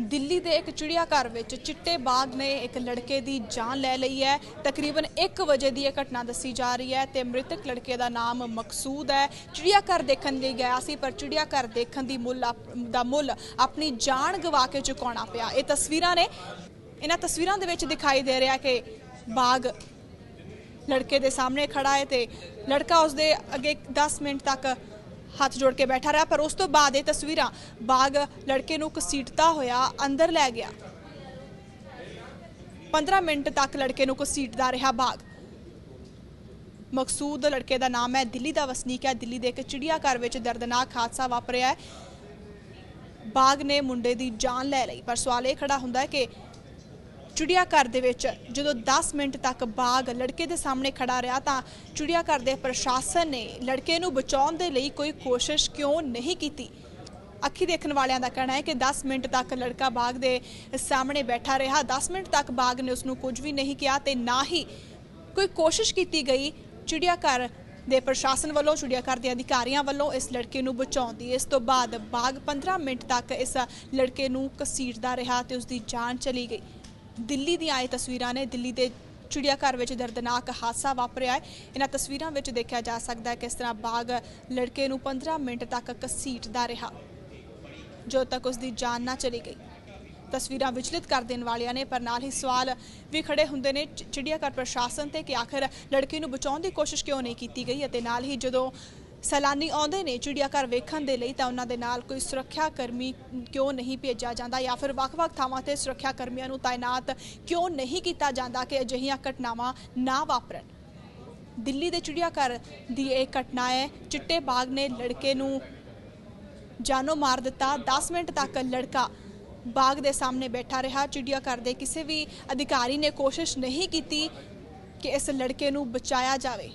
ਦਿੱਲੀ ਦੇ ਇੱਕ ਚਿੜੀਆ ਘਰ ਵਿੱਚ ਚਿੱਟੇ ਬਾਗ ਨੇ ਇੱਕ ਲੜਕੇ ਦੀ ਜਾਨ ਲੈ ਲਈ ਹੈ। ਤਕਰੀਬਨ 1 ਵਜੇ ਦੀ ਇਹ ਘਟਨਾ ਦੱਸੀ ਜਾ ਰਹੀ ਹੈ ਤੇ ਮ੍ਰਿਤਕ ਲੜਕੇ ਦਾ ਨਾਮ ਮਕਸੂਦ ਹੈ। ਚਿੜੀਆ ਘਰ ਦੇਖਣ ਲਈ ਗਿਆ ਸੀ, ਪਰ ਚਿੜੀਆ ਘਰ ਦੇਖਣ ਦੀ ਮੁੱਲ ਆਪ- ਦਾ ਮੁੱਲ ਆਪਣੀ ਜਾਨ ਗਵਾ ਕੇ ਚੁਕਾਉਣਾ ਪਿਆ। ਇਹ ਤਸਵੀਰਾਂ ਨੇ ਇਹਨਾਂ ਤਸਵੀਰਾਂ ਦੇ ਵਿੱਚ ਦਿਖਾਈ ਦੇ ਰਿਹਾ ਕਿ ਬਾਗ ਲੜਕੇ ਦੇ ਸਾਹਮਣੇ ਖੜਾ ਹੈ ਤੇ ਲੜਕਾ ਉਸਦੇ ਅੱਗੇ 10 ਮਿੰਟ ਤੱਕ ਹੱਥ ਜੋੜ ਕੇ ਬੈਠਾ ਰਿਹਾ, ਪਰ ਉਸ ਤੋਂ ਬਾਅਦ ਇਹ ਤਸਵੀਰਾਂ ਬਾਗ ਲੜਕੇ ਨੂੰ ਘਸੀਟਦਾ ਹੋਇਆ ਅੰਦਰ ਲੈ ਗਿਆ। 15 ਮਿੰਟ ਤੱਕ ਲੜਕੇ ਨੂੰ ਘਸੀਟਦਾ ਰਿਹਾ ਬਾਗ। ਮਕਸੂਦ ਲੜਕੇ ਦਾ ਨਾਮ ਹੈ ਦਿੱਲੀ ਦਾ ਵਸਨੀਕ ਹੈ। ਦਿੱਲੀ ਦੇ ਇੱਕ ਚਿੜੀਆ ਘਰ ਵਿੱਚ ਦਰਦਨਾਕ ਹਾਦਸਾ ਵਾਪਰਿਆ ਹੈ। ਬਾਗ ਨੇ ਮੁੰਡੇ ਦੀ ਜਾਨ ਲੈ ਲਈ, ਪਰ ਸਵਾਲ ਇਹ ਖੜਾ ਹੁੰਦਾ ਹੈ ਕਿ ਚਿੜੀਆ ਘਰ ਦੇ ਵਿੱਚ ਜਦੋਂ 10 ਮਿੰਟ ਤੱਕ ਬਾਗ ਲੜਕੇ ਦੇ ਸਾਹਮਣੇ ਖੜਾ ਰਿਹਾ ਤਾਂ ਚਿੜੀਆ ਘਰ ਦੇ ਪ੍ਰਸ਼ਾਸਨ ਨੇ ਲੜਕੇ ਨੂੰ ਬਚਾਉਣ ਦੇ ਲਈ ਕੋਈ ਕੋਸ਼ਿਸ਼ ਕਿਉਂ ਨਹੀਂ ਕੀਤੀ? ਅੱਖੀ ਦੇਖਣ ਵਾਲਿਆਂ ਦਾ ਕਹਿਣਾ ਹੈ ਕਿ 10 ਮਿੰਟ ਤੱਕ ਲੜਕਾ ਬਾਗ ਦੇ ਸਾਹਮਣੇ ਬੈਠਾ ਰਿਹਾ। 10 ਮਿੰਟ ਤੱਕ ਬਾਗ ਨੇ ਉਸ ਨੂੰ ਕੁਝ ਵੀ ਨਹੀਂ ਕਿਹਾ ਤੇ ਨਾ ਹੀ ਕੋਈ ਕੋਸ਼ਿਸ਼ ਕੀਤੀ ਗਈ ਚਿੜੀਆ ਘਰ ਦੇ ਪ੍ਰਸ਼ਾਸਨ ਵੱਲੋਂ ਚਿੜੀਆ ਘਰ ਦੇ ਅਧਿਕਾਰੀਆਂ ਵੱਲੋਂ ਇਸ ਲੜਕੇ ਨੂੰ ਬਚਾਉਣ ਦੀ। ਇਸ ਤੋਂ ਬਾਅਦ ਬਾਗ 15 ਮਿੰਟ ਤੱਕ ਇਸ ਲੜਕੇ ਨੂੰ ਘਸੀਟਦਾ ਰਿਹਾ ਤੇ ਉਸ ਦੀ ਜਾਨ ਚਲੀ ਗਈ। ਦਿੱਲੀ ਦੀਆਂ ਇਹ ਤਸਵੀਰਾਂ ਨੇ। ਦਿੱਲੀ ਦੇ ਚਿੜੀਆ ਘਰ ਵਿੱਚ ਦਰਦਨਾਕ ਹਾਦਸਾ ਵਾਪਰਿਆ ਹੈ। ਇਹਨਾਂ ਤਸਵੀਰਾਂ ਵਿੱਚ ਦੇਖਿਆ ਜਾ ਸਕਦਾ ਹੈ ਕਿਸ ਤਰ੍ਹਾਂ ਬਾਗ ਲੜਕੇ ਨੂੰ 15 ਮਿੰਟ ਤੱਕ ਘਸੀਟਦਾ ਰਿਹਾ ਜਦੋਂ ਤੱਕ ਉਸ ਦੀ ਜਾਨ ਨਾ ਚਲੀ ਗਈ। ਤਸਵੀਰਾਂ ਵਿਚਲਿਤ ਕਰ ਦੇਣ ਵਾਲੀਆਂ ਨੇ, ਪਰ ਨਾਲ ਹੀ ਸਵਾਲ ਵੀ ਖੜੇ ਹੁੰਦੇ ਨੇ ਚਿ- ਚਿੜੀਆ ਘਰ ਪ੍ਰਸ਼ਾਸਨ ਤੇ ਕਿ ਆਖਰ ਲੜਕੀ ਨੂੰ ਬਚਾਉਣ ਦੀ ਕੋਸ਼ਿਸ਼ ਕਿਉਂ ਨਹੀਂ ਕੀਤੀ ਗਈ ਅਤੇ ਨਾਲ ਹੀ ਜਦੋਂ ਸੈਲਾਨੀ ਆਉਂਦੇ ਨੇ ਚਿੜੀਆ ਘਰ ਵੇਖਣ ਦੇ ਲਈ ਤਾਂ ਉਹਨਾਂ ਦੇ ਨਾਲ ਕੋਈ ਸੁਰੱਖਿਆ ਕਰਮੀ ਕਿਉਂ ਨਹੀਂ ਭੇਜਿਆ ਜਾਂਦਾ ਜਾਂ ਫਿਰ ਵੱਖ-ਵੱਖ ਥਾਵਾਂ ਤੇ ਸੁਰੱਖਿਆ ਕਰਮੀਆਂ ਨੂੰ ਤਾਇਨਾਤ ਕਿਉਂ ਨਹੀਂ ਕੀਤਾ ਜਾਂਦਾ ਕਿ ਅਜਿਹੀਆਂ ਘਟਨਾਵਾਂ ਨਾ ਵਾਪਰਨ? ਦਿੱਲੀ ਦੇ ਚਿੜੀਆ ਘਰ ਦੀ ਇਹ ਘਟਨਾ ਹੈ, ਚਿੱਟੇ ਬਾਗ ਨੇ ਲੜਕੇ ਨੂੰ ਜਾਨੋਂ ਮਾਰ ਦਿੱਤਾ। 10 ਮਿੰਟ ਤੱਕ ਲੜਕਾ ਬਾਗ ਦੇ ਸਾਹਮਣੇ ਬੈਠਾ ਰਿਹਾ। ਚਿੜੀਆ ਘਰ ਦੇ ਕਿਸੇ ਵੀ ਅਧਿਕਾਰੀ ਨੇ ਕੋਸ਼ਿਸ਼ ਨਹੀਂ ਕੀਤੀ ਕਿ ਇਸ ਲੜਕੇ ਨੂੰ ਬਚਾਇਆ ਜਾਵੇ।